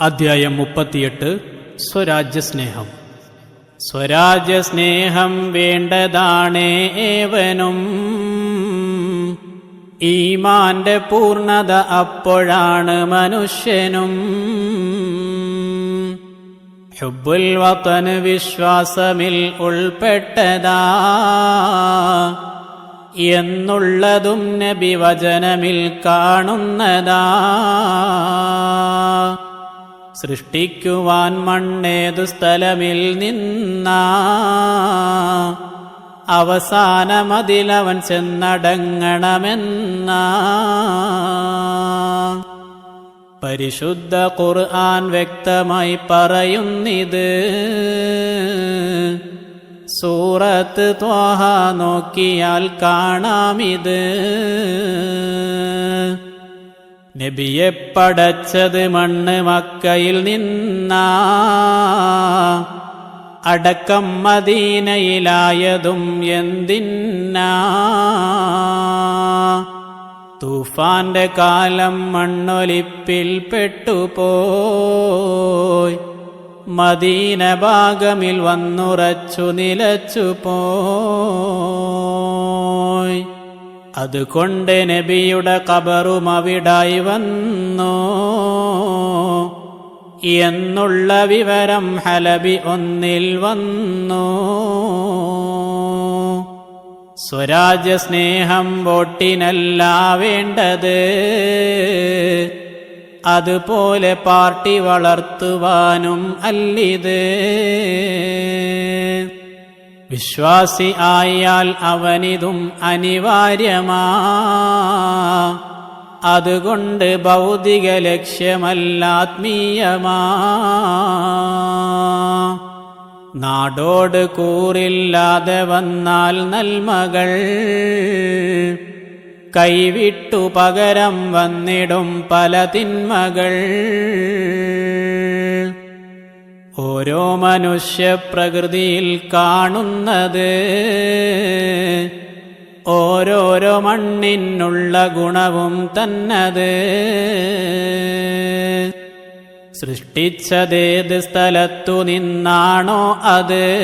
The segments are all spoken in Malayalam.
അധ്യായം മുപ്പത്തിയെട്ട്. സ്വരാജ്യസ്നേഹം സ്വരാജ്യസ്നേഹം വേണ്ടതാണേ ഏവനും. ഈമാന്റെ പൂർണത അപ്പോഴാണ് മനുഷ്യനും. ഹുബുൽ വത്തന് വിശ്വാസമിൽ ഉൾപ്പെട്ടതാ. എന്നുള്ളതും നബി വചനമിൽ കാണുന്നതാ. സൃഷ്ടിക്കുവാൻ മണ്ണേതു സ്ഥലമിൽ നിന്ന. അവസാനമതിലവൻ ചെന്നടങ്ങണമെന്ന. പരിശുദ്ധ ഖുർആൻ വ്യക്തമായി പറയുന്നിത് സൂറത്ത് ത്വാഹ നോക്കിയാൽ കാണാമിത്. നബിയെ പടച്ചത് മണ്ണ് മക്കയിൽ നിന്ന. അടക്കം മദീനയിലായതും എന്തിന്നാ. തൂഫാന്റെ കാലം മണ്ണൊലിപ്പിൽ പെട്ടുപോയി. മദീന ഭാഗമിൽ വന്നുറച്ചു നിലച്ചു പോയി അതുകൊണ്ട് നബിയുടെ കബറും അവിടായി വന്നു. എന്നുള്ള വിവരം ഹലബി ഒന്നിൽ വന്നു. സ്വരാജ്യ സ്നേഹം വോട്ടിനല്ല വേണ്ടത്. അതുപോലെ പാർട്ടി വളർത്തുവാനും അല്ലിത്. വിശ്വാസി ആയാൽ അവനിതും അനിവാര്യമാ. അതുകൊണ്ട് ഭൗതിക ലക്ഷ്യമല്ലാത്മീയമാ. നാടോട് കൂറില്ലാതെ വന്നാൽ നന്മകൾ കൈവിട്ടു പകരം വന്നിടും പല തിന്മകൾ. ഓരോ മനുഷ്യപ്രകൃതിയിൽ കാണുന്നത് ഓരോരോ മണ്ണിനുള്ള ഗുണവും തന്നത്. സൃഷ്ടിച്ചതേത് സ്ഥലത്തു നിന്നാണോ അത്?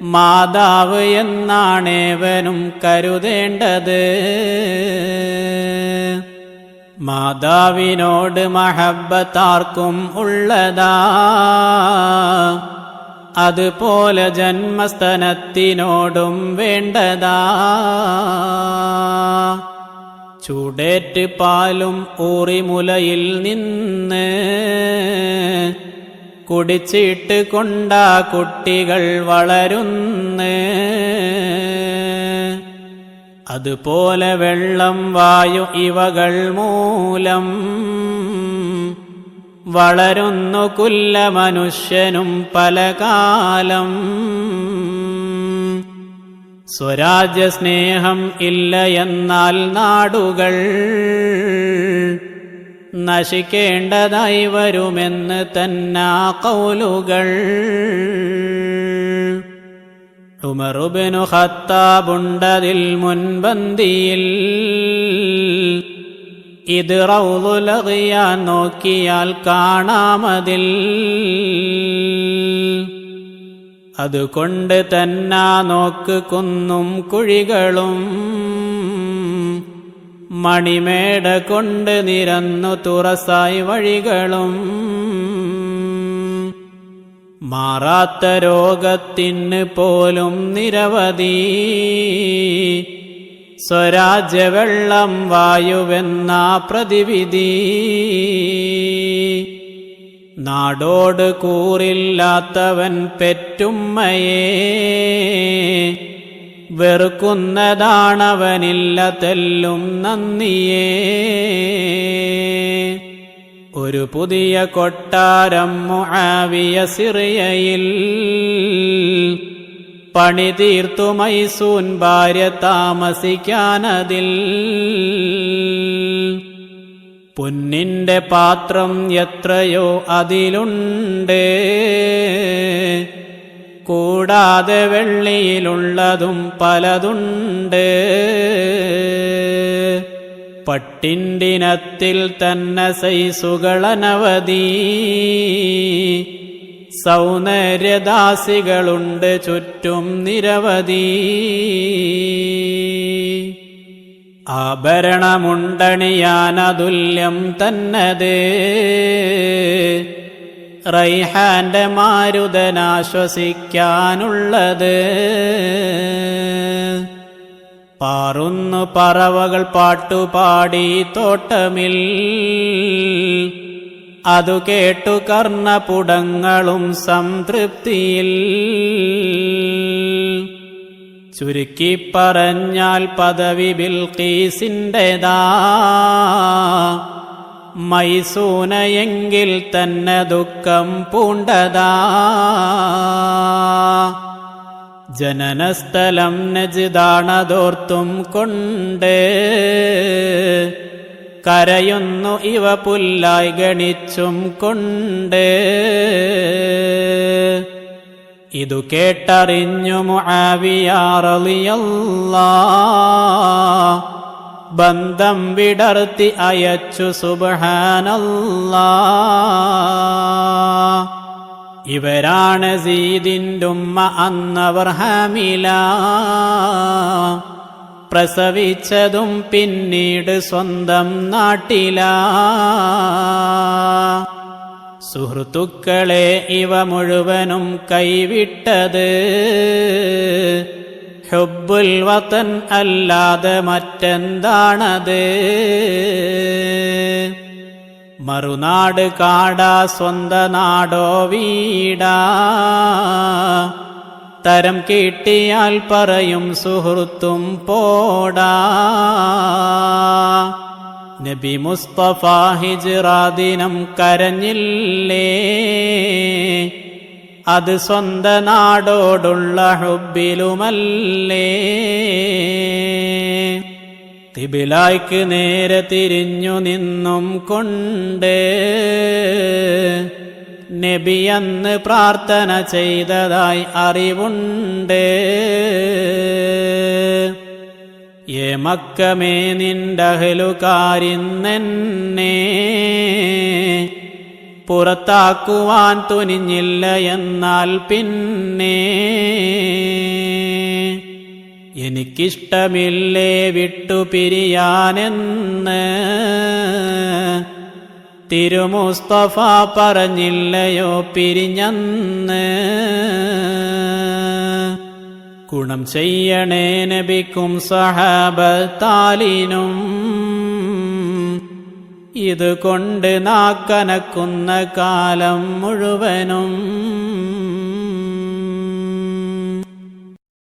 മാതാവ് എന്നാണേവനും കരുതേണ്ടത്. മാതാവിനോട് മഹബത്താർക്കും ഉള്ളതാ. അതുപോലെ ജന്മസ്ഥനത്തിനോടും വേണ്ടതാ. ചൂടേറ്റ് പാലും ഊറിമുലയിൽ നിന്ന് കുടിച്ചിട്ട് കൊണ്ടാ കുട്ടികൾ വളരുന്നേ. അതുപോലെ വെള്ളം വായു ഇവകൾ മൂലം വളരുന്നു കുല്ല മനുഷ്യനും പല കാലം. സ്വരാജ്യസ്നേഹം ഇല്ല എന്നാൽ നാടുകൾ നശിക്കേണ്ടതായി വരുമെന്ന് തന്നാ കൗലുകൾ. ഉമറുബിനു ഖത്താബുണ്ടതിൽ മുൻപന്തിയിൽ. ഇത് റൗലുലറിയാൻ നോക്കിയാൽ കാണാമതിൽ. അതുകൊണ്ട് തന്നാ നോക്ക് കുന്നും കുഴികളും. മണിമേട കൊണ്ട് നിരന്നു തുറസായി വഴികളും. മാറാത്ത രോഗത്തിന് പോലും നിരവധി. സ്വരാജ്യവെള്ളം വായുവെന്ന പ്രതിവിധി. നാടോട് കൂറില്ലാത്തവൻ പെറ്റുമ്മയെ. വെറുക്കുന്നതാണവനില്ല തെല്ലും നന്ദിയേ. ഒരു പുതിയ കൊട്ടാരം മുആവിയ സിറിയയിൽ പണി തീർത്തു മൈസൂൻ ഭാര്യ താമസിക്കാനതിൽ. പൊന്നിന്റെ പാത്രം എത്രയോ അതിലുണ്ട്. കൂടാതെ വെള്ളിയിലുള്ളതും പലതുണ്ട്. പട്ടിൻഡിനത്തിൽ തന്നെ സൈസുകളനവധി. സൗന്ദര്യദാസികളുണ്ട് ചുറ്റും നിരവധി. ആഭരണമുണ്ടണിയാനതുല്യം തന്നത്. റൈഹാന്റെ മാരുതനാശ്വസിക്കാനുള്ളത്. പാറുന്നു പറവകൾ പാട്ടുപാടി തോട്ടമിൽ. അതു കേട്ടു കർണപുടങ്ങളും സംതൃപ്തിയിൽ. ചുരുക്കി പറഞ്ഞാൽ പദവി ബിൽക്കീസിന്റെതാ മൈസൂനയെങ്കിൽ തന്നെ ദുഃഖം പൂണ്ടതാ. ജനനസ്ഥലം നജിതാണതോർത്തും കൊണ്ട്. കരയുന്നു ഇവ പുല്ലായി ഗണിച്ചും കൊണ്ട്. ഇതു കേട്ടറിഞ്ഞു മുആവിയാറിയല്ല ബന്ധം വിടർത്തി അയച്ചു സുബഹാനല്ലാ. ഇവരാണ് സീതിന്റുമ്മ അന്നവർ ഹമില. പ്രസവിച്ചതും പിന്നീട് സ്വന്തം നാട്ടില. സുഹൃത്തുക്കളെ ഇവ മുഴുവനും കൈവിട്ടത് ഹുബുൽ വതൻ അല്ലാതെ മറ്റെന്താണത്? മറുനാട് കാടാ സ്വന്ത നാടോ വീടാ. തരം കിട്ടിയാൽ പറയും സുഹൃത്തും പോടാ. നബി മുസ്തഫ ഹിജ്റാദിനം കരഞ്ഞില്ലേ? അത് സ്വന്ത നാടോടുള്ള ഹുബിലുമല്ലേ തിബിലായ്ക്ക് നേരെ തിരിഞ്ഞു നിന്നും കൊണ്ട് നബിയെന്ന് പ്രാർത്ഥന ചെയ്തതായി അറിവുണ്ട്. ഏ മക്കമേ നിന്റഹലുകാരിന്നെന്നെ പുറത്താക്കുവാൻ തുനിഞ്ഞില്ല എന്നാൽ പിന്നെ എനിക്കിഷ്ടമില്ലേ വിട്ടുപിരിയാനെന്ന്. തിരുമുസ്തഫ പറഞ്ഞില്ലയോ പിരിഞ്ഞന്ന്. ഗുണം ചെയ്യണേ നബിക്കും സഹാബത്താലിനും. ഇതുകൊണ്ട് നാക്കനക്കുന്ന കാലം മുഴുവനും.